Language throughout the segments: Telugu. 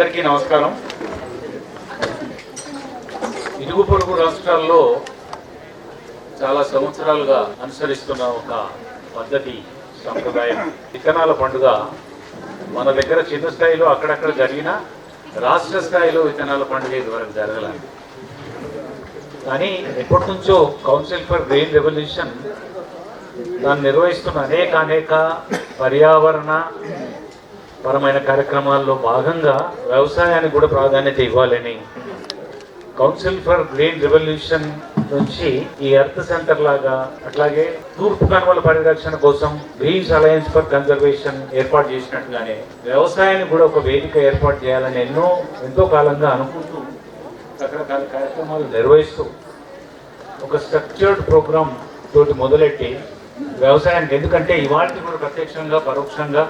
అందరికీ నమస్కారం. ఇరుగు పొరుగు రాష్ట్రాల్లో చాలా సంవత్సరాలుగా అనుసరిస్తున్న ఒక పద్ధతి సంప్రదాయం. విత్తనాల పండుగ మన దగ్గర చిన్న స్థాయిలో అక్కడక్కడ జరిగిన రాష్ట్ర స్థాయిలో విత్తనాల పండుగ ఇదివరకు జరగలేదు. కానీ ఎప్పటి నుంచో కౌన్సిల్ ఫర్ గ్రీన్ రెవల్యూషన్ దాన్ని నిర్వహిస్తున్న అనేక అనేక పర్యావరణ పరమైన కార్యక్రమాల్లో భాగంగా వ్యవసాయానికి కూడా ప్రాధాన్యత ఇవ్వాలని. కౌన్సిల్ ఫర్ గ్రీన్ రెవల్యూషన్ నుంచి ఈ ఎర్త్ సెంటర్ లాగా అట్లాగే తూర్పు కనుమల పరిరక్షణ కోసం గ్రీన్స్ అలయన్స్ ఫర్ కన్జర్వేషన్ ఏర్పాటు చేసినట్టుగానే వ్యవసాయాన్ని కూడా ఒక వేదిక ఏర్పాటు చేయాలని ఎన్నో ఎంతో కాలంగా అనుకుంటూ రకరకాల కార్యక్రమాలు నిర్వహిస్తూ ఒక స్ట్రక్చర్డ్ ప్రోగ్రామ్ తోటి మొదలెట్టి వ్యవసాయానికి ఎందుకంటే ఇవాళకి కూడా ప్రత్యక్షంగా పరోక్షంగా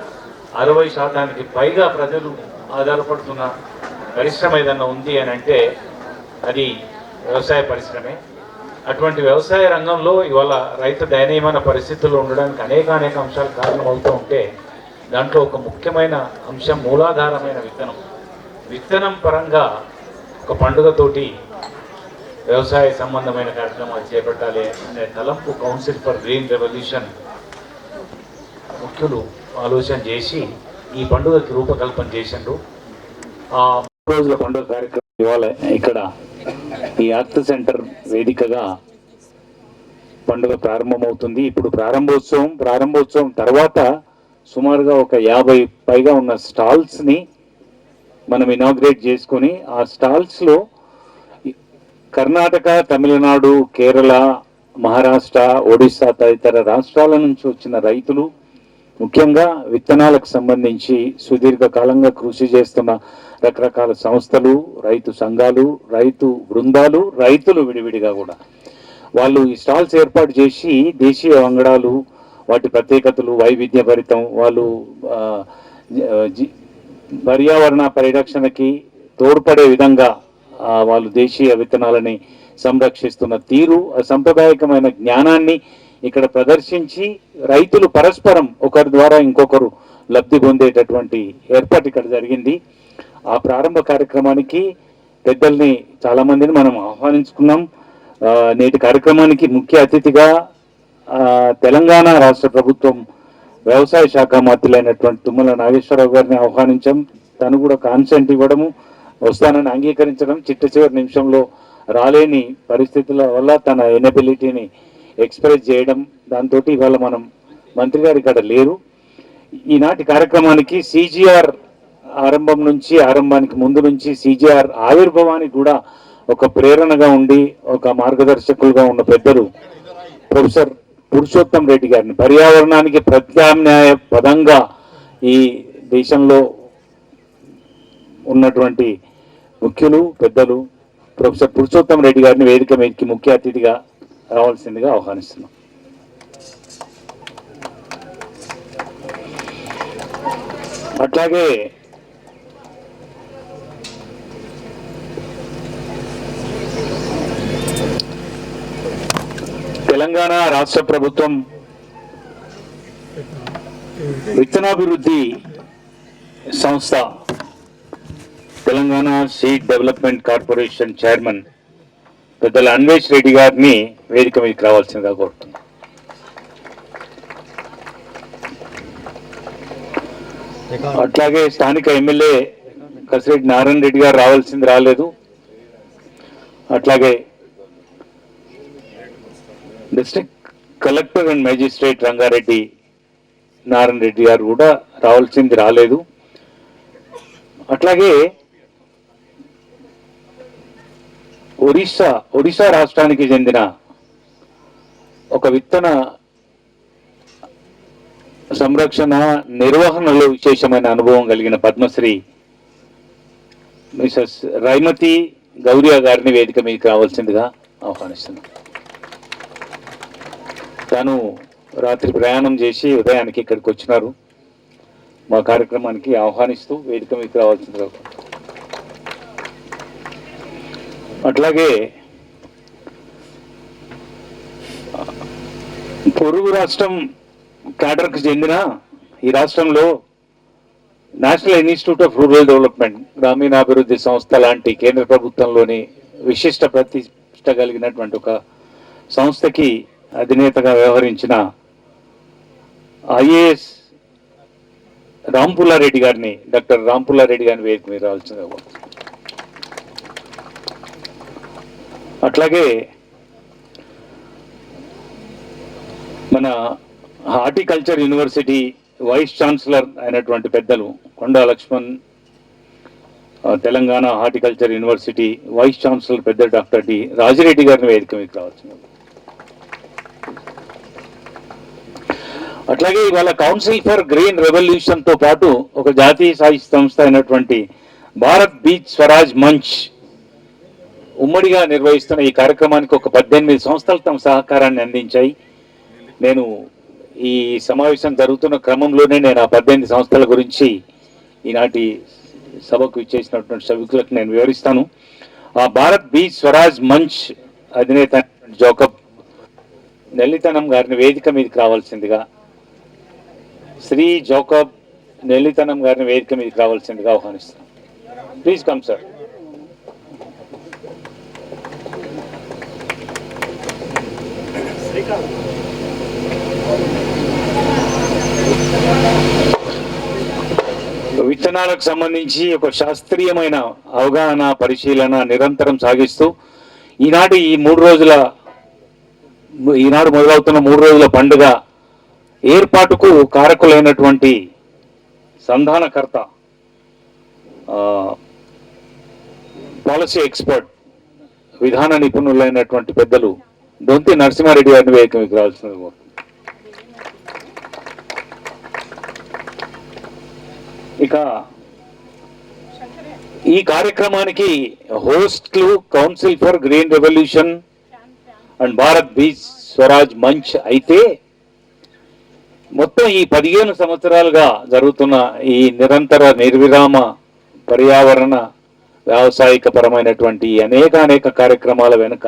అరవై శాతానికి పైగా ప్రజలు ఆధారపడుతున్న పరిశ్రమ ఏదన్నా ఉంది అని అంటే అది వ్యవసాయ పరిశ్రమే. అటువంటి వ్యవసాయ రంగంలో ఇవాళ రైతు దయనీయమైన పరిస్థితుల్లో ఉండడానికి అనేక అనేక అంశాలు కారణమవుతూ ఉంటే దాంట్లో ఒక ముఖ్యమైన అంశం మూలాధారమైన విత్తనం. విత్తనం పరంగా ఒక పండుగతోటి వ్యవసాయ సంబంధమైన కార్యక్రమాలు చేపట్టాలి అనే తలంపు కౌన్సిల్ ఫర్ గ్రీన్ రెవల్యూషన్ ముఖ్యులు ఆలోచన చేసి ఈ పండుగకి రూపకల్పన చేసిండ్రు. ఆ రోజుల పండుగ కార్యక్రమం ఇవాళ ఇక్కడ ఈ ఆర్త్ సెంటర్ వేదికగా పండుగ ప్రారంభమవుతుంది. ఇప్పుడు ప్రారంభోత్సవం ప్రారంభోత్సవం తర్వాత సుమారుగా ఒక యాభై పైగా ఉన్న స్టాల్స్ని మనం ఇనాగ్రేట్ చేసుకొని ఆ స్టాల్స్లో కర్ణాటక తమిళనాడు కేరళ మహారాష్ట్ర ఒడిశా తదితర రాష్ట్రాల నుంచి వచ్చిన రైతులు ముఖ్యంగా విత్తనాలకు సంబంధించి సుదీర్ఘకాలంగా కృషి చేస్తున్న రకరకాల సంస్థలు రైతు సంఘాలు రైతు బృందాలు రైతులు విడివిడిగా కూడా. వాళ్ళు ఈ స్టాల్స్ ఏర్పాటు చేసి దేశీయ వంగడాలు వాటి ప్రత్యేకతలు వైవిధ్యభరితం వాళ్ళు పర్యావరణ పరిరక్షణకి తోడ్పడే విధంగా వాళ్ళు దేశీయ విత్తనాలని సంరక్షిస్తున్న తీరు సాంప్రదాయకమైన జ్ఞానాన్ని ఇక్కడ ప్రదర్శించి రైతులు పరస్పరం ఒకరి ద్వారా ఇంకొకరు లబ్ధి పొందేటటువంటి ఏర్పాటు ఇక్కడ జరిగింది. ఆ ప్రారంభ కార్యక్రమానికి పెద్దల్ని చాలామందిని మనం ఆహ్వానించుకున్నాం. నేటి కార్యక్రమానికి ముఖ్య అతిథిగా తెలంగాణ రాష్ట్ర ప్రభుత్వం వ్యవసాయ శాఖ మంత్రులైనటువంటి తుమ్మల నాగేశ్వరరావు గారిని ఆహ్వానించాం. తను కూడా కాన్సెంట్ ఇవ్వడము వస్తానని అంగీకరించడం చిట్ట చివరి నిమిషంలో రాలేని పరిస్థితుల వల్ల తన ఎనబిలిటీని ఎక్స్ప్రెస్ చేయడం దాంతో ఇవాళ మనం మంత్రి గారు ఇక్కడ లేరు. ఈనాటి కార్యక్రమానికి సిజిఆర్ ఆరంభం నుంచి ఆరంభానికి ముందు నుంచి సిజిఆర్ ఆవిర్భావానికి కూడా ఒక ప్రేరణగా ఉండి ఒక మార్గదర్శకులుగా ఉన్న పెద్దలు ప్రొఫెసర్ పురుషోత్తం రెడ్డి గారిని పర్యావరణానికి ప్రత్యామ్నాయ పదంగా ఈ దేశంలో ఉన్నటువంటి ముఖ్యులు పెద్దలు ప్రొఫెసర్ పురుషోత్తం రెడ్డి గారిని వేదిక మీదకి ముఖ్య అతిథిగా రావాల్సిందిగా ఆహ్వానిస్తున్నాం. అట్లాగే తెలంగాణ రాష్ట్ర ప్రభుత్వం విత్తనాభివృద్ధి సంస్థ Telangana seed development corporation chairman పెద్దల అన్వేష్ రెడ్డి గారిని వేదిక మీదకి రావాల్సిందిగా కోరుతున్నాను అట్లాగే స్థానిక ఎమ్మెల్యే కసిరెడ్డి నారాయణ రెడ్డి గారు రావాల్సింది రాలేదు. అట్లాగే district collector and magistrate Rangareddy Narayana Reddy గారు కూడా రావాల్సింది రాలేదు. అట్లాగే ఒరిస్సా ఒడిశా రాష్ట్రానికి చెందిన ఒక విత్తన సంరక్షణ నిర్వహణలో విశేషమైన అనుభవం కలిగిన పద్మశ్రీ మిసెస్ రైమతి గౌరియా గారిని వేదిక మీదకి రావాల్సిందిగా ఆహ్వానిస్తున్నాను తను రాత్రి ప్రయాణం చేసి ఉదయానికి ఇక్కడికి వచ్చినారు. మా కార్యక్రమానికి ఆహ్వానిస్తూ వేదిక మీకు రావాల్సిందిగా కోరుతున్నాను. అట్లాగే పొరుగు రాష్ట్రం క్యాడర్కు చెందిన ఈ రాష్ట్రంలో national institute of rural development గ్రామీణాభివృద్ధి సంస్థ లాంటి కేంద్ర ప్రభుత్వంలోని విశిష్ట ప్రతిష్ట కలిగినటువంటి ఒక సంస్థకి అధినేతగా వ్యవహరించిన ఐఏఎస్ రాంపుల్లారెడ్డి గారిని డాక్టర్ రాంపుల్లారెడ్డి గారిని వేదిక మీద రావాల్సిందిగా కోరుతున్నాను. అట్లాగే మన హార్టికల్చర్ యూనివర్సిటీ వైస్ ఛాన్సలర్ అయినటువంటి పెద్దలు Konda Laxman Telangana horticulture university vice chancellor పెద్ద డాక్టర్ డి రాజిరెడ్డి గారిని వేదిక మీకు రావాల్సింది. అట్లాగే ఇవాళ కౌన్సిల్ ఫర్ గ్రీన్ రెవల్యూషన్తో పాటు ఒక జాతీయ సాహిత్య సంస్థ అయినటువంటి భారత్ బీచ్ స్వరాజ్ మంచ్ ఉమ్మడిగా నిర్వహిస్తున్న ఈ కార్యక్రమానికి ఒక పద్దెనిమిది సంస్థలు తమ సహకారాన్ని అందించాయి. నేను ఈ సమావేశం జరుగుతున్న క్రమంలోనే నేను ఆ పద్దెనిమిది సంస్థల గురించి ఈనాటి సభకు ఇచ్చేసినటువంటి సభ్యులకు నేను వివరిస్తాను. ఆ భారత్ బి స్వరాజ్ మంచ్ అధినేత జోకబ్ నెల్లితనం గారిని వేదిక మీదకి రావాల్సిందిగా శ్రీ జోకబ్ నెల్లితనం గారిని వేదిక మీదకి రావాల్సిందిగా ఆహ్వానిస్తాను ప్లీజ్ కమ్ సార్ విత్తనాలకు సంబంధించి ఒక శాస్త్రీయమైన అవగాహన పరిశీలన నిరంతరం సాగిస్తూ ఈనాటి ఈ మూడు రోజుల ఈనాడు మొదలవుతున్న మూడు రోజుల పండుగ ఏర్పాటుకు కారకులైనటువంటి సంధానకర్త పాలసీ ఎక్స్పర్ట్ విధాన నిపుణులైనటువంటి పెద్దలు దొంతి నరసింహారెడ్డి గారిని వేదిక మీకు రావాల్సింది ఇక ఈ కార్యక్రమానికి హోస్ట్లు council for green revolution and Bharat Beej Swaraj Manch అయితే మొత్తం ఈ పదిహేను సంవత్సరాలుగా జరుగుతున్న ఈ నిరంతర నిర్విరామ పర్యావరణ వ్యావసాయిక పరమైనటువంటి అనేక అనేక కార్యక్రమాల వెనుక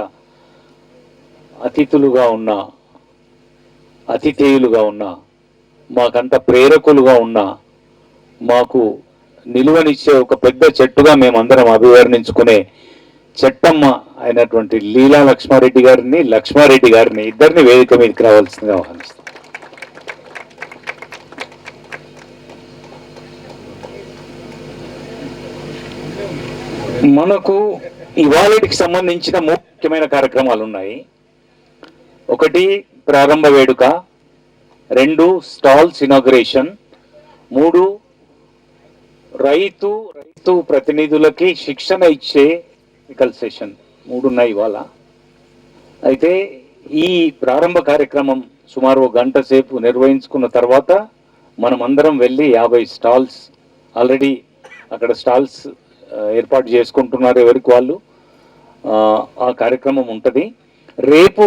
అతిథులుగా ఉన్న అతిథేయులుగా ఉన్న మాకంత ప్రేరకులుగా ఉన్న మాకు నిలువనిచ్చే ఒక పెద్ద చెట్టుగా మేమందరం అభివర్ణించుకునే చెట్టమ్మ అయినటువంటి లీలా లక్ష్మారెడ్డి గారిని లక్ష్మారెడ్డి గారిని ఇద్దరిని వేదిక మీదకి రావాల్సిందిగా ఆహ్వానిస్తాం మనకు ఇవాళకి సంబంధించిన ముఖ్యమైన కార్యక్రమాలు ఉన్నాయి ఒకటి ప్రారంభ వేడుక రెండు స్టాల్స్ ఇనాగ్రేషన్ మూడు రైతు రైతు ప్రతినిధులకి శిక్షణ ఇచ్చే టెక్నికల్ సెషన్. మూడు ఉన్నాయి ఇవాళ. అయితే ఈ ప్రారంభ కార్యక్రమం సుమారు ఒక గంట సేపు నిర్వహించుకున్న తర్వాత మనం అందరం వెళ్ళి యాభై స్టాల్స్ ఆల్రెడీ అక్కడ స్టాల్స్ ఏర్పాటు చేసుకుంటున్నారు ఎవరికి వాళ్ళు. ఆ కార్యక్రమం ఉంటుంది. రేపు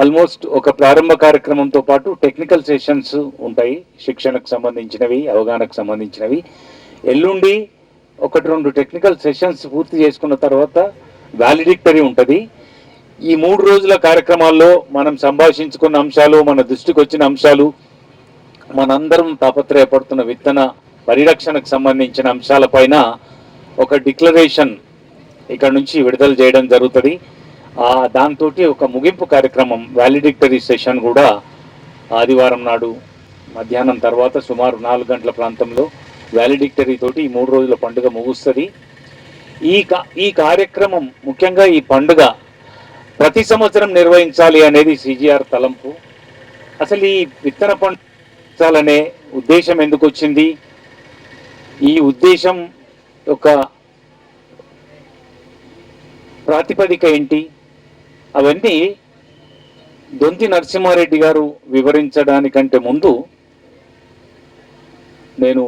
ఆల్మోస్ట్ ఒక ప్రారంభ కార్యక్రమంతో పాటు టెక్నికల్ సెషన్స్ ఉంటాయి శిక్షణకు సంబంధించినవి అవగాహనకు సంబంధించినవి. ఎల్లుండి ఒకటి రెండు టెక్నికల్ సెషన్స్ పూర్తి చేసుకున్న తర్వాత వ్యాలిడిక్టరీ ఉంటుంది. ఈ మూడు రోజుల కార్యక్రమాల్లో మనం సంభాషించుకున్న అంశాలు మన దృష్టికి వచ్చిన అంశాలు మనందరం తాపత్రయపడుతున్న విత్తన పరిరక్షణకు సంబంధించిన అంశాలపైన ఒక డిక్లరేషన్ ఇక్కడ నుంచి విడుదల చేయడం జరుగుతుంది. దాంతో ఒక ముగింపు కార్యక్రమం వ్యాలిడిక్టరీ సెషన్ కూడా ఆదివారం నాడు మధ్యాహ్నం తర్వాత సుమారు నాలుగు గంటల ప్రాంతంలో వ్యాలిడిక్టరీ తోటి ఈ మూడు రోజుల పండుగ ముగుస్తుంది. ఈ కా ఈ కార్యక్రమం ముఖ్యంగా ఈ పండుగ ప్రతి సంవత్సరం నిర్వహించాలి అనేది సిజిఆర్ తలంపు. అసలు ఈ విత్తన పండించాలనే ఉద్దేశం ఎందుకు వచ్చింది? ఈ ఉద్దేశం యొక్క ప్రాతిపదిక ఏంటి? అవన్నీ దొంతి నరసింహారెడ్డి గారు వివరించడానికంటే ముందు నేను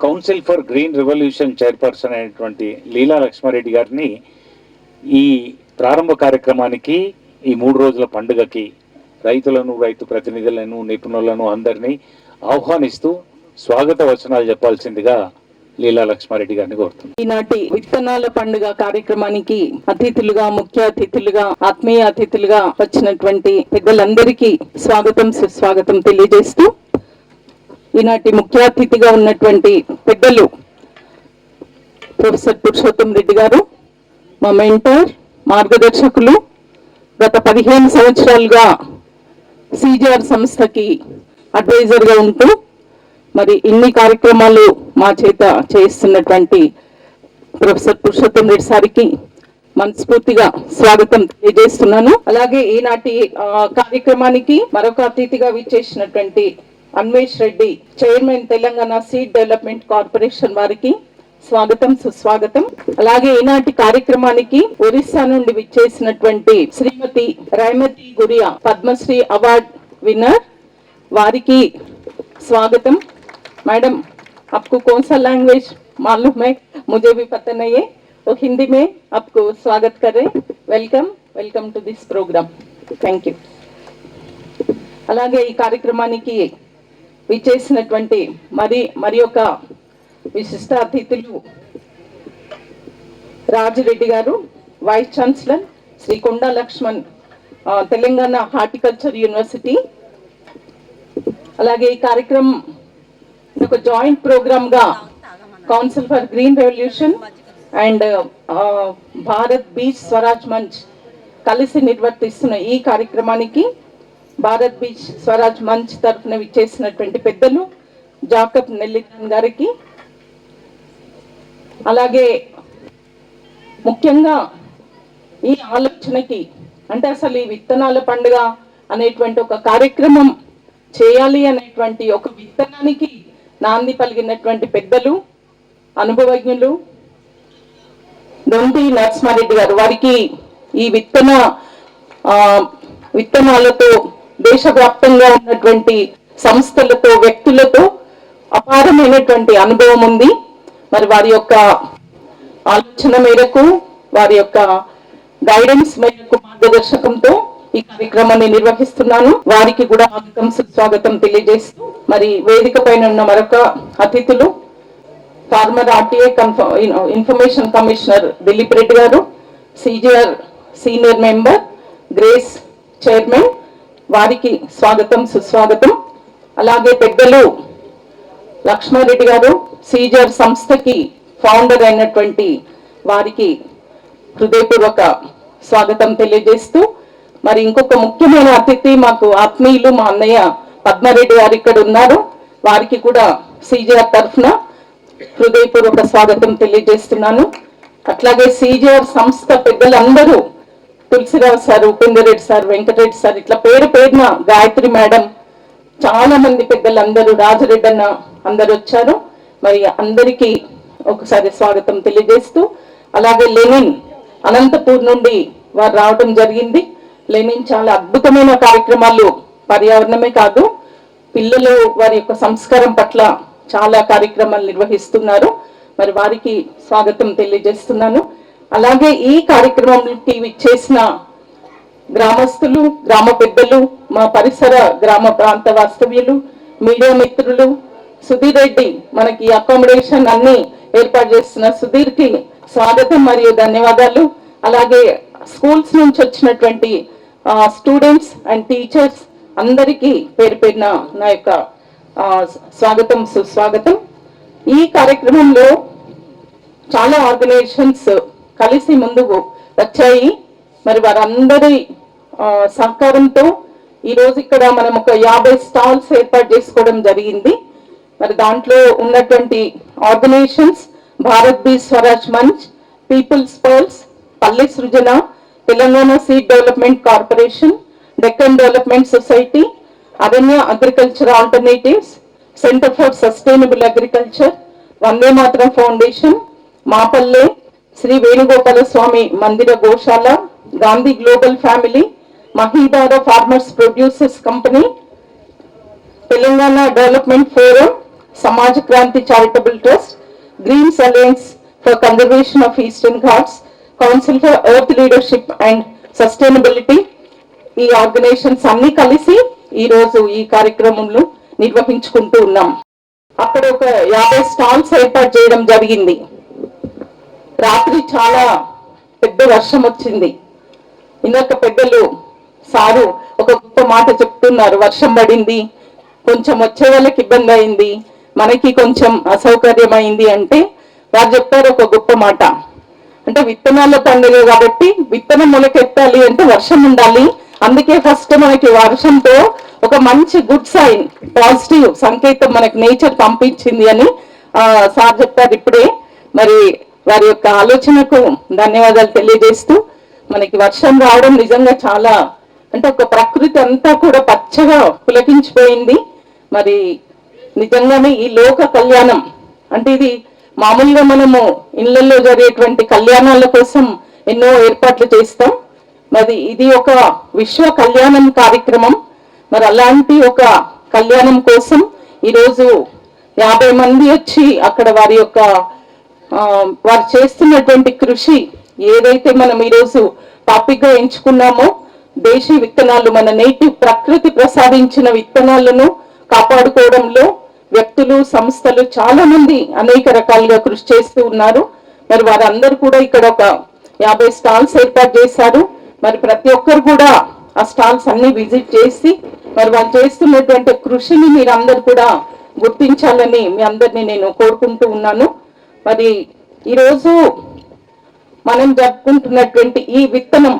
council for green revolution chairperson అయినటువంటి లీలా లక్ష్మారెడ్డి గారిని ఈ ప్రారంభ కార్యక్రమానికి ఈ మూడు రోజుల పండుగకి రైతులను రైతు ప్రతినిధులను నిపుణులను అందరినీ ఆహ్వానిస్తూ స్వాగత వచనాలు చెప్పాల్సిందిగా లీలా లక్ష్మారెడ్డి గారిని కోరుతున్నాను ఈనాటి విత్తనాల పండుగ కార్యక్రమానికి అతిథులుగా ముఖ్య అతిథులుగా ఆత్మీయ అతిథులుగా వచ్చినటువంటి పెద్దలందరికీ స్వాగతం సుస్వాగతం తెలియజేస్తూ ఈనాటి ముఖ్య అతిథిగా ఉన్నటువంటి పెద్దలు ప్రొఫెసర్ పురుషోత్తం రెడ్డి గారు మా మెంటర్ మార్గదర్శకులు గత పదిహేను సంవత్సరాలుగా సిజిఆర్ సంస్థకి అడ్వైజర్గా ఉంటూ మరి ఇన్ని కార్యక్రమాలు మా చేత చేస్తున్నటువంటి ప్రొఫెసర్ పురుషోత్తం రెడ్డి సారికి మనస్ఫూర్తిగా స్వాగతం తెలియజేస్తున్నాను. అలాగే ఈనాటి కార్యక్రమానికి మరొక అతిథిగా విచ్చేసినటువంటి Anvesh Reddy chairman Telangana seed development corporation వారికి స్వాగతం సుస్వాగతం. అలాగే ఈనాటి కార్యక్రమానికి ఒరిస్సా నుండి విచ్చేసినటువంటి శ్రీమతి రైమతి గురియా పద్మశ్రీ అవార్డ్ విన్నర్ వారికి స్వాగతం. मैडम आपको कौन सा लैंग्वेज मालूम है मुझे भी पता नहीं है तो हिंदी में आपको स्वागत कर रहे welcome welcome to this programme thank you అలాగే ఈ కార్యక్రమానికి విచ్చేసినటువంటి మరి మరి ఒక విశిష్ట అతిథులు రాజిరెడ్డి గారు వైస్ ఛాన్సలర్ శ్రీ కొండా లక్ష్మణ్ ఆ, తెలంగాణ హార్టికల్చర్ యూనివర్సిటీ అలాగే ఈ కార్యక్రమం ఒక joint ప్రోగ్రామ్గా council for green revolution and Bharat Beej Swaraj Manch కలిసి నిర్వర్తిస్తున్న ఈ కార్యక్రమానికి భారత్ బీచ్ స్వరాజ్ మంచ్ తరఫున విచ్చేసినటువంటి పెద్దలు జాకబ్ నెల్లికన్ గారికి. అలాగే ముఖ్యంగా ఈ ఆలోచనకి అంటే అసలు ఈ విత్తనాల పండుగ అనేటువంటి ఒక కార్యక్రమం చేయాలి అనేటువంటి ఒక విత్తనానికి నాంది పలిగినటువంటి పెద్దలు అనుభవజ్ఞులు దొంతి నరసింహారెడ్డి గారు. వారికి ఈ విత్తన విత్తనాలతో దేశవ్యాప్తంగా ఉన్నటువంటి సంస్థలతో వ్యక్తులతో అపారమైనటువంటి అనుభవం ఉంది. మరి వారి యొక్క ఆలోచన మేరకు వారి యొక్క గైడెన్స్ మేరకు మార్గదర్శకంతో ఈ కార్యక్రమాన్ని నిర్వహిస్తున్నాను. వారికి కూడా స్వాగతం సుస్వాగతం తెలియజేస్తూ మరి వేదిక పైన ఉన్న మరొక అతిథులు former RTA information commissioner Dilip Reddy గారు CGR senior member grace chairman వారికి స్వాగతం సుస్వాగతం. అలాగే పెద్దలు లక్ష్మారెడ్డి గారు సీజర్ సంస్థకి ఫౌండర్ అయినటువంటి వారికి హృదయపూర్వక స్వాగతం తెలియజేస్తూ మరి ఇంకొక ముఖ్యమైన అతిథి మాకు ఆత్మీయులు మా అన్నయ్య పద్మారెడ్డి గారు ఇక్కడ ఉన్నారు. వారికి కూడా సిజిఆర్ తరఫున హృదయపూర్వక స్వాగతం తెలియజేస్తున్నాను. అట్లాగే సిజిఆర్ సంస్థ పెద్దలందరూ Tulasirao sir Upender Reddy sir Venkatareddy sir ఇట్లా పేరు పేరున గాయత్రి మేడం చాలా మంది పెద్దలందరూ రాజరెడ్డి అన్న అందరు వచ్చారు. మరి అందరికీ ఒకసారి స్వాగతం తెలియజేస్తూ అలాగే లెనిన్ అనంతపూర్ నుండి వారు రావడం జరిగింది. లెనిన్ చాలా అద్భుతమైన కార్యక్రమాలు పర్యావరణమే కాదు పిల్లలు వారి యొక్క సంస్కారం పట్ల చాలా కార్యక్రమాలు నిర్వహిస్తున్నారు. మరి వారికి స్వాగతం తెలియజేస్తున్నాను. అలాగే ఈ కార్యక్రమంకి చేసిన గ్రామస్తులు గ్రామ పెద్దలు మా పరిసర గ్రామ ప్రాంత వాస్తవ్యులు మీడియా మిత్రులు సుధీర్ రెడ్డి మనకి అకామిడేషన్ అన్ని ఏర్పాటు చేస్తున్న సుధీర్కి స్వాగతం మరియు ధన్యవాదాలు. అలాగే స్కూల్స్ నుంచి వచ్చినటువంటి స్టూడెంట్స్ అండ్ టీచర్స్ అందరికీ పేరు పేరిన నా యొక్క స్వాగతం సుస్వాగతం. ఈ కార్యక్రమంలో చాలా ఆర్గనైజేషన్స్ కలిసి ముందుకు వచ్చాయి. మరి వారందరి సహకారంతో ఈరోజు ఇక్కడ మనం ఒక యాభై స్టాల్స్ ఏర్పాటు చేసుకోవడం జరిగింది. మరి దాంట్లో ఉన్నటువంటి organizations Bharat Beej Swaraj Manch people's pearls Palle Srujana Telangana seed development corporation Deccan development society Aranya agriculture alternatives centre for sustainable agriculture Vande Mataram foundation Mapalle Shri Venugopala Swamy Mandira Goshala Gandhi global family Mahidhara farmers producers company Telangana development forum Samaja Kranti charitable trust greens alliance for conservation of eastern ghats council for earth leadership and sustainability ఈ ఆర్గనైజేషన్స్ అన్ని కలిసి ఈ రోజు ఈ కార్యక్రమంలో నిర్వహించుకుంటూ ఉన్నాం. అక్కడ ఒక యాభై స్టాల్స్ ఏర్పాటు చేయడం జరిగింది. రాత్రి చాలా పెద్ద వర్షం వచ్చింది. ఇందాక పెద్దలు సారు ఒక గొప్ప మాట చెప్తున్నారు. వర్షం పడింది కొంచెం వచ్చే వాళ్ళకి ఇబ్బంది అయింది మనకి కొంచెం అసౌకర్యం అయింది అంటే వారు చెప్పారు ఒక గొప్ప మాట. అంటే విత్తనాల పండుగ కాబట్టి విత్తనం మొలకెత్తాలి అంటే వర్షం ఉండాలి. అందుకే ఫస్ట్ మనకి వర్షంతో ఒక మంచి గుడ్ సైన్ పాజిటివ్ సంకేతం మనకి నేచర్ పంపించింది అని సార్ చెప్పారు ఇప్పుడే. మరి వారి యొక్క ఆలోచనకు ధన్యవాదాలు తెలియజేస్తూ మనకి వర్షం రావడం నిజంగా చాలా అంటే ఒక ప్రకృతి అంతా కూడా పచ్చగా పులకించిపోయింది. మరి నిజంగానే ఈ లోక కళ్యాణం అంటే ఇది మామూలుగా మనము ఇళ్ళలో జరిగేటువంటి కళ్యాణాల కోసం ఎన్నో ఏర్పాట్లు చేస్తాం. మరి ఇది ఒక విశ్వ కళ్యాణం కార్యక్రమం. మరి అలాంటి ఒక కళ్యాణం కోసం ఈరోజు యాభై మంది వచ్చి అక్కడ వారి యొక్క వారు చేస్తున్నటువంటి కృషి ఏదైతే మనం ఈరోజు టాపిక్గా ఎంచుకున్నామో దేశీ విత్తనాలు మన నేటివ్ ప్రకృతి ప్రసాదించిన విత్తనాలను కాపాడుకోవడంలో వ్యక్తులు సంస్థలు చాలా మంది అనేక రకాలుగా కృషి చేస్తూ ఉన్నారు. మరి వారందరూ కూడా ఇక్కడ ఒక యాభై స్టాల్స్ ఏర్పాటు చేశారు. మరి ప్రతి ఒక్కరు కూడా ఆ స్టాల్స్ అన్ని విజిట్ చేసి మరి వాళ్ళు చేస్తున్నటువంటి కృషిని మీరు అందరు కూడా గుర్తించాలని మీ అందరినీ నేను కోరుకుంటూ ఉన్నాను. మరి ఈరోజు మనం జరుపుకుంటున్నటువంటి ఈ విత్తనం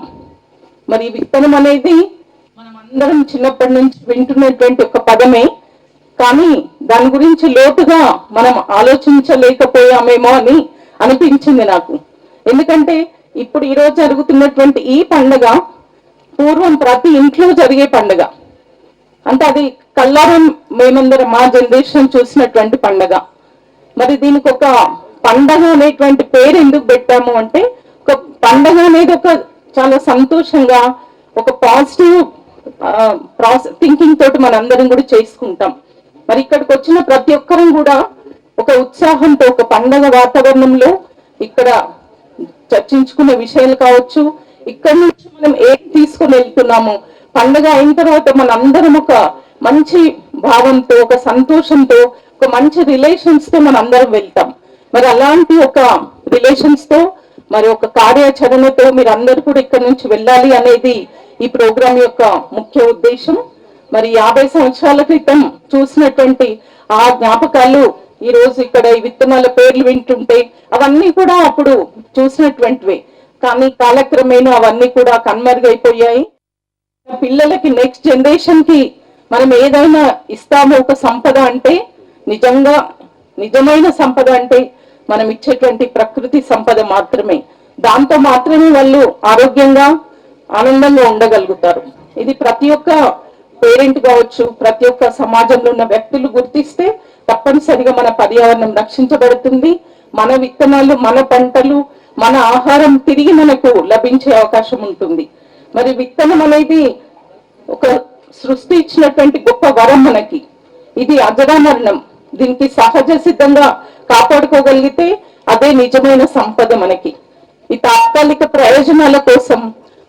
మరి ఈ విత్తనం అనేది మనం అందరం చిన్నప్పటి నుంచి వింటున్నటువంటి ఒక పదమే. కానీ దాని గురించి లోతుగా మనం ఆలోచించలేకపోయామేమో అని అనిపించింది నాకు. ఎందుకంటే ఇప్పుడు ఈరోజు జరుగుతున్నటువంటి ఈ పండగ పూర్వం ప్రతి ఇంట్లో జరిగే పండగ. అంటే అది కల్లారం మేమందరం మా జనరేషన్ చూసినటువంటి పండగ. మరి దీనికి ఒక పండగ అనేటువంటి పేరు ఎందుకు పెట్టాము అంటే ఒక పండగ అనేది ఒక చాలా సంతోషంగా ఒక పాజిటివ్ థింకింగ్ తోటి మనందరం కూడా చేసుకుంటాం. మరి ఇక్కడికి వచ్చిన ప్రతి ఒక్కరం కూడా ఒక ఉత్సాహంతో ఒక పండగ వాతావరణంలో ఇక్కడ చర్చించుకునే విషయాలు కావచ్చు. ఇక్కడి నుంచి మనం ఏం తీసుకుని వెళ్తున్నాము? పండగ అయిన తర్వాత మన అందరం ఒక మంచి భావంతో ఒక సంతోషంతో ఒక మంచి రిలేషన్స్తో మనం అందరం వెళ్తాం. మరి అలాంటి ఒక రిలేషన్స్తో మరి ఒక కార్యాచరణతో మీరు అందరు కూడా ఇక్కడ నుంచి వెళ్ళాలి అనేది ఈ ప్రోగ్రాం యొక్క ముఖ్య ఉద్దేశం. మరి యాభై సంవత్సరాల క్రితం చూసినటువంటి ఆ జ్ఞాపకాలు ఈ రోజు ఇక్కడ ఈ విత్తనాల పేర్లు వింటుంటే అవన్నీ కూడా అప్పుడు చూసినటువంటివే. కానీ కాలక్రమేణా అవన్నీ కూడా కన్మరుగైపోయాయి. పిల్లలకి నెక్స్ట్ జనరేషన్కి మనం ఏదైనా ఇస్తామో ఒక సంపద అంటే నిజంగా నిజమైన సంపద అంటే మనం ఇచ్చేటువంటి ప్రకృతి సంపద మాత్రమే. దాంతో మాత్రమే వాళ్ళు ఆరోగ్యంగా ఆనందంగా ఉండగలుగుతారు. ఇది ప్రతి ఒక్క పేరెంట్ కావచ్చు ప్రతి ఒక్క సమాజంలో ఉన్న వ్యక్తులు గుర్తిస్తే తప్పనిసరిగా మన పర్యావరణం రక్షించబడుతుంది. మన విత్తనాలు మన పంటలు మన ఆహారం తిరిగి మనకు లభించే అవకాశం ఉంటుంది. మరి విత్తనం అనేది ఒక సృష్టి ఇచ్చినటువంటి గొప్ప వరం మనకి. ఇది అజరామరణం. దీనికి సహజ సిద్ధంగా కాపాడుకోగలిగితే అదే నిజమైన సంపద మనకి. ఈ తాత్కాలిక ప్రయోజనాల కోసం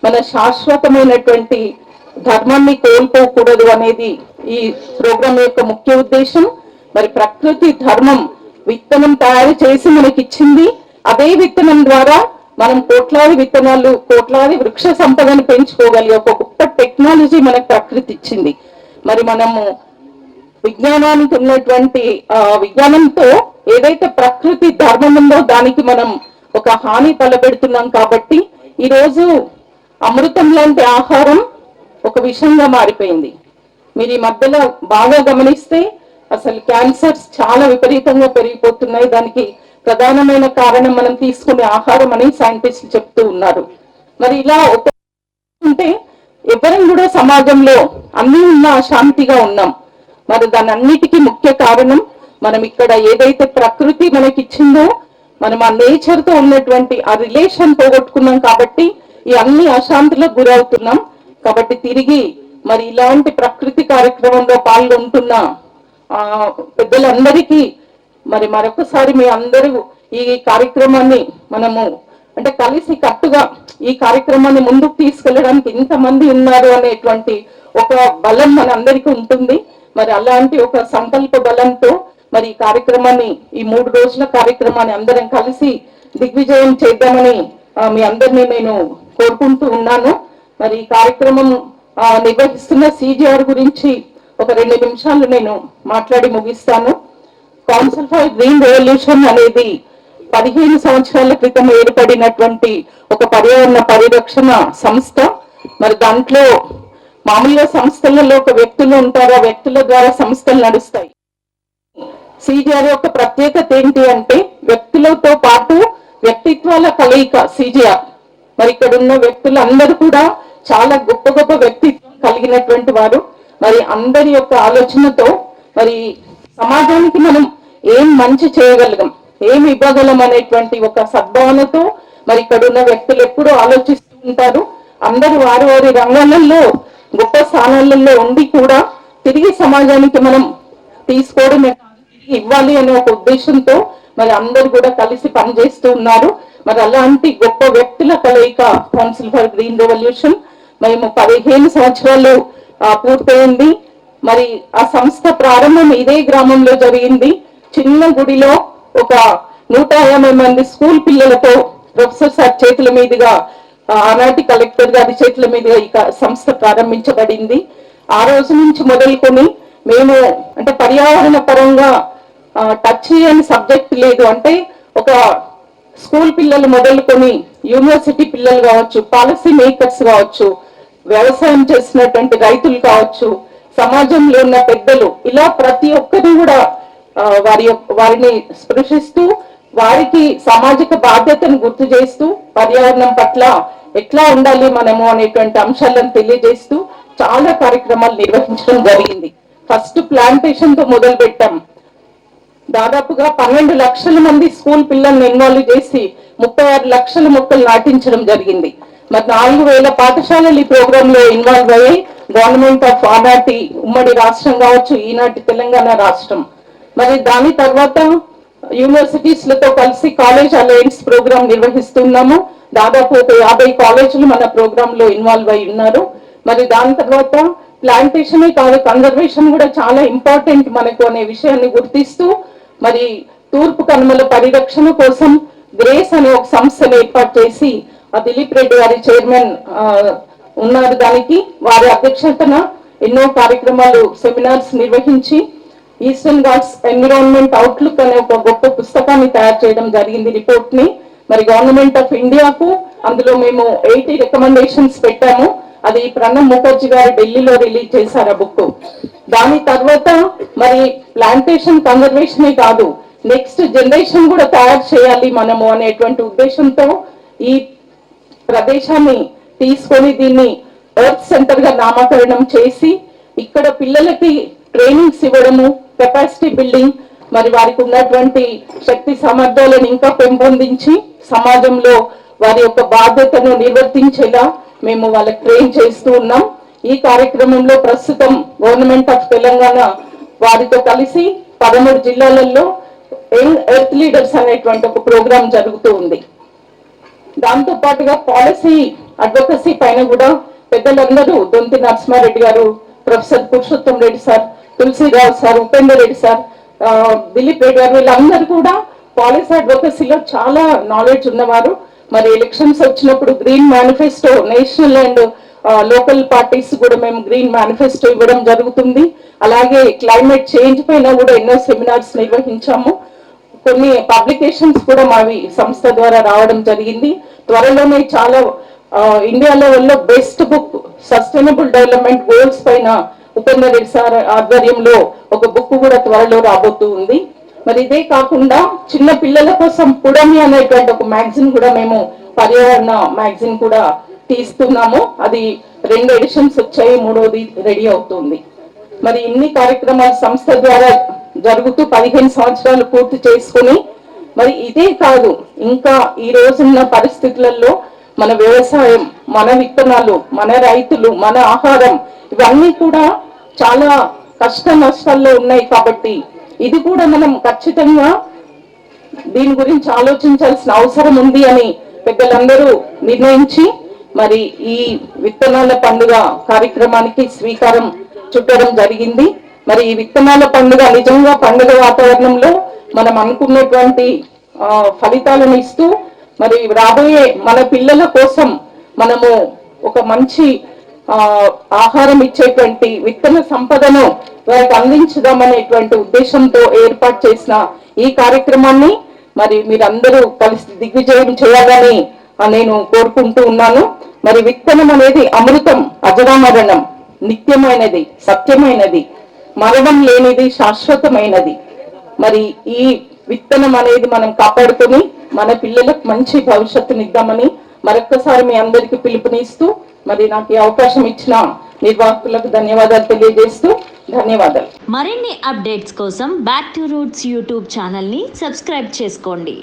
మన శాశ్వతమైనటువంటి ధర్మాన్ని కోల్పోకూడదు అనేది ఈ ప్రోగ్రాం యొక్క ముఖ్య ఉద్దేశం. మరి ప్రకృతి ధర్మం విత్తనం తయారు చేసి మనకి ఇచ్చింది అదే విత్తనం ద్వారా మనం కోట్లాది విత్తనాలు కోట్లాది వృక్ష సంపదను పెంచుకోగలిగే ఒక గొప్ప టెక్నాలజీ మనకు ప్రకృతి ఇచ్చింది. మరి మనము విజ్ఞానానికి ఉన్నటువంటి ఆ విజ్ఞానంతో ఏదైతే ప్రకృతి ధర్మం ఉందో దానికి మనం ఒక హాని తలపెడుతున్నాం కాబట్టి ఈ రోజు అమృతం లాంటి ఆహారం ఒక విషయంగా మారిపోయింది. మీరు ఈ మధ్యలో బాగా గమనిస్తే అసలు క్యాన్సర్స్ చాలా విపరీతంగా పెరిగిపోతున్నాయి. దానికి ప్రధానమైన కారణం మనం తీసుకునే ఆహారం అని సైంటిస్టులు చెప్తూ ఉన్నారు. మరి ఇలా ఉంటే ఎవరం కూడా సమాజంలో అన్ని ఉన్నా అశాంతిగా ఉన్నాం. మరి దాని అన్నిటికీ ముఖ్య కారణం మనం ఇక్కడ ఏదైతే ప్రకృతి మనకి ఇచ్చిందో మనం ఆ నేచర్తో ఉన్నటువంటి ఆ రిలేషన్ పోగొట్టుకున్నాం కాబట్టి ఈ అన్ని అశాంతులకు గురవుతున్నాం. కాబట్టి తిరిగి మరి ఇలాంటి ప్రకృతి కార్యక్రమంలో పాల్గొంటున్న ఆ పెద్దలందరికీ మరి మరొకసారి మీ అందరూ ఈ కార్యక్రమాన్ని మనము అంటే కలిసి కట్టుగా ఈ కార్యక్రమాన్ని ముందుకు తీసుకెళ్ళడానికి ఇంతమంది ఉన్నారు అనేటువంటి ఒక బలం మన అందరికీ ఉంటుంది. మరి అలాంటి ఒక సంకల్ప బలంతో మరి ఈ కార్యక్రమాన్ని ఈ మూడు రోజుల కార్యక్రమాన్ని అందరం కలిసి దిగ్విజయం చేద్దామని మీ అందరినీ నేను కోరుకుంటూ ఉన్నాను. మరి ఈ కార్యక్రమం నిర్వహిస్తున్న సిజిఆర్ గురించి ఒక రెండు నిమిషాలు నేను మాట్లాడి ముగిస్తాను. కౌన్సిల్ ఫర్ గ్రీన్ రెవల్యూషన్ అనేది పదిహేను సంవత్సరాల క్రితం ఏర్పడినటువంటి ఒక పర్యావరణ పరిరక్షణ సంస్థ. మరి దాంట్లో మామూలుగా సంస్థలలో ఒక వ్యక్తులు ఉంటారు ఆ వ్యక్తుల ద్వారా సంస్థలు నడుస్తాయి. సిజిఆర్ యొక్క ప్రత్యేకత ఏంటి అంటే వ్యక్తులతో పాటు వ్యక్తిత్వాల కలయిక సిజిఆర్. మరి ఇక్కడ ఉన్న వ్యక్తులు అందరూ కూడా చాలా గొప్ప గొప్ప వ్యక్తిత్వం కలిగినటువంటి వారు మరి అందరి యొక్క ఆలోచనతో మరి సమాజానికి మనం ఏం మంచి చేయగలం ఏం ఇవ్వగలం అనేటువంటి ఒక సద్భావనతో మరి ఇక్కడ ఉన్న వ్యక్తులు ఎప్పుడూ ఆలోచిస్తూ ఉంటారు. అందరు వారి వారి రంగాలలో గొప్ప స్థానాలలో ఉండి కూడా తిరిగి సమాజానికి మనం తీసుకోవడమే కాదు, తిరిగి ఇవ్వాలి అనే ఒక ఉద్దేశంతో మరి అందరు కూడా కలిసి పనిచేస్తూ ఉన్నారు. మరి అలాంటి గొప్ప వ్యక్తుల కలయిక కౌన్సిల్ ఫర్ గ్రీన్ రెవల్యూషన్ మేము పదిహేను సంవత్సరాలు పూర్తయింది. మరి ఆ సంస్థ ప్రారంభం ఇదే గ్రామంలో జరిగింది. చిన్న గుడిలో ఒక నూట యాభై మంది స్కూల్ పిల్లలతో ప్రొఫెసర్ సార్ చేతుల మీదుగా ఆనాటి కలెక్టర్ గారి చేతుల మీదుగా ఈ సంస్థ ప్రారంభించబడింది. ఆ రోజు నుంచి మొదలుకొని మేము అంటే పర్యావరణ పరంగా టచ్ చేయని సబ్జెక్ట్ లేదు. అంటే ఒక స్కూల్ పిల్లలు మొదలుకొని యూనివర్సిటీ పిల్లలు కావచ్చు పాలసీ మేకర్స్ కావచ్చు వ్యవసాయం చేసినటువంటి రైతులు కావచ్చు సమాజంలో ఉన్న పెద్దలు ఇలా ప్రతి ఒక్కరు కూడా వారి యొక్క- వారిని స్పృశిస్తూ వారికి సామాజిక బాధ్యతను గుర్తు చేస్తూ పర్యావరణం పట్ల ఎట్లా ఉండాలి మనము అనేటువంటి అంశాలను తెలియజేస్తూ చాలా కార్యక్రమాలు నిర్వహించడం జరిగింది. ఫస్ట్ ప్లాంటేషన్తో మొదలు పెట్టాం దాదాపుగా పన్నెండు లక్షల మంది స్కూల్ పిల్లల్ని ఇన్వాల్వ్ చేసి ముప్పై ఆరు లక్షల మొక్కలు నాటించడం జరిగింది. మరి నాలుగు వేల పాఠశాలలు ఈ ప్రోగ్రామ్లో ఇన్వాల్వ్ అయ్యాయి. గవర్నమెంట్ ఆఫ్ ఆనాటి ఉమ్మడి రాష్ట్రం కావచ్చు ఈనాటి తెలంగాణ రాష్ట్రం. మరి దాని తర్వాత యూనివర్సిటీస్లతో కలిసి కాలేజ్ అలయన్స్ ప్రోగ్రామ్ నిర్వహిస్తున్నాము. దాదాపు ఒక యాభై కాలేజీలు మన ప్రోగ్రామ్లో ఇన్వాల్వ్ అయి ఉన్నారు. మరి దాని తర్వాత ప్లాంటేషన్ కాదు కన్జర్వేషన్ కూడా చాలా ఇంపార్టెంట్ మనకు అనే విషయాన్ని గుర్తిస్తూ మరి తూర్పు కనుమల పరిరక్షణ కోసం గ్రేస్ అనే ఒక సంస్థను ఏర్పాటు చేసి ఆ దిలీప్ రెడ్డి గారి చైర్మన్ ఉన్నారు. దానికి వారి అధ్యక్షతన ఎన్నో కార్యక్రమాలు సెమినార్స్ నిర్వహించి ఈస్టర్న్ గాడ్స్ ఎన్విరాన్మెంట్ అవుట్లుక్ అనే ఒక గొప్ప పుస్తకాన్ని తయారు చేయడం జరిగింది రిపోర్ట్ని మరి గవర్నమెంట్ ఆఫ్ ఇండియాకు అందులో మేము ఎయిటీ రికమెండేషన్స్ పెట్టాము. అది ప్రణబ్ ముఖర్జీ గారు ఢిల్లీలో రిలీజ్ చేశారు ఆ బుక్. దాని తర్వాత మరి ప్లాంటేషన్ కన్జర్వేషనే కాదు నెక్స్ట్ జనరేషన్ కూడా తయారు చేయాలి మనము అనేటువంటి ఉద్దేశంతో ఈ ప్రదేశాన్ని తీసుకొని దీన్ని ఎర్త్ సెంటర్గా నామకరణం చేసి ఇక్కడ పిల్లలకి ట్రైనింగ్స్ ఇవ్వడము కెపాసిటీ బిల్డింగ్ మరి వారికి ఉన్నటువంటి శక్తి సామర్థ్యాలను ఇంకా పెంపొందించి సమాజంలో వారి యొక్క బాధ్యతను నిర్వర్తించేలా మేము వాళ్ళకి ట్రైన్ చేస్తూ ఉన్నాం. ఈ కార్యక్రమంలో ప్రస్తుతం గవర్నమెంట్ ఆఫ్ తెలంగాణ వారితో కలిసి పదమూడు జిల్లాలలో యంగ్ ఎర్త్ లీడర్స్ అనేటువంటి ఒక ప్రోగ్రాం జరుగుతూ ఉంది. దాంతో పాటుగా పాలసీ అడ్వకసీ పైన కూడా పెద్దలందరూ దొంతి నరసింహారెడ్డి గారు professor Purushottam Reddy sir Tulasirao sir Upender Reddy sir Dilip Reddy గారు వీళ్ళందరూ కూడా పాలసీ అడ్వకసీలో చాలా నాలెడ్జ్ ఉన్నవారు. మరి ఎలక్షన్స్ వచ్చినప్పుడు green manifesto national and local parties కూడా మేము గ్రీన్ మేనిఫెస్టో ఇవ్వడం జరుగుతుంది. అలాగే క్లైమేట్ చేంజ్ పైన కూడా ఎన్నో సెమినార్స్ నిర్వహించాము. కొన్ని పబ్లికేషన్స్ కూడా మావి సంస్థ ద్వారా రావడం జరిగింది. త్వరలోనే చాలా ఇండియాలో ఇండియా లెవెల్లో best book sustainable development goals పైన ఉపేందర్ రెడ్డి సార్ ఆధ్వర్యంలో ఒక బుక్ కూడా త్వరలో రాబోతూ ఉంది. మరి ఇదే కాకుండా చిన్న పిల్లల కోసం పుడమి అనేటువంటి ఒక మ్యాగజిన్ కూడా మేము పర్యావరణ మ్యాగజిన్ కూడా తీస్తున్నాము. అది రెండు ఎడిషన్స్ వచ్చాయి మూడోది రెడీ అవుతుంది. మరి ఇన్ని కార్యక్రమాలు సంస్థ ద్వారా జరుగుతూ పదిహేను సంవత్సరాలు పూర్తి చేసుకుని మరి ఇదే కాదు ఇంకా ఈ రోజున్న పరిస్థితులలో మన వ్యవసాయం మన విత్తనాలు మన రైతులు మన ఆహారం ఇవన్నీ కూడా చాలా కష్ట నష్టాల్లో ఉన్నాయి కాబట్టి ఇది కూడా మనం ఖచ్చితంగా దీని గురించి ఆలోచించాల్సిన అవసరం ఉంది అని పెద్దలందరూ నిర్ణయించి మరి ఈ విత్తనాల పండుగ కార్యక్రమానికి స్వీకారం చుట్టడం జరిగింది. మరి ఈ విత్తనాల పండుగ నిజంగా పండుగ వాతావరణంలో మనం అనుకున్నటువంటి ఫలితాలను ఇస్తూ మరి రాబోయే మన పిల్లల కోసం మనము ఒక మంచి ఆహారం ఇచ్చేటువంటి విత్తన సంపదను వారికి అందించుదామనేటువంటి ఉద్దేశంతో ఏర్పాటు చేసిన ఈ కార్యక్రమాన్ని మరి మీరందరూ కలిసి దిగ్విజయం చేయాలని నేను కోరుకుంటూ ఉన్నాను. మరి విత్తనం అనేది అమృతం అజరామరణం నిత్యమైనది సత్యమైనది మరణం లేనిది శాశ్వతమైనది. మరి ఈ విత్తనం అనేది మనం కాపాడుకొని మన పిల్లలకు మంచి భవిష్యత్తునిద్దామని మరొక్కసారి మీ అందరికీ పిలుపునిస్తూ మరి నాకు ఈ అవకాశం ఇచ్చిన నిర్వాహకులకు ధన్యవాదాలు తెలియజేస్తూ ధన్యవాదాలు. మరిన్ని అప్డేట్స్ కోసం బ్యాక్ టు రూట్స్ యూట్యూబ్ ఛానల్ని సబ్స్క్రైబ్ చేసుకోండి.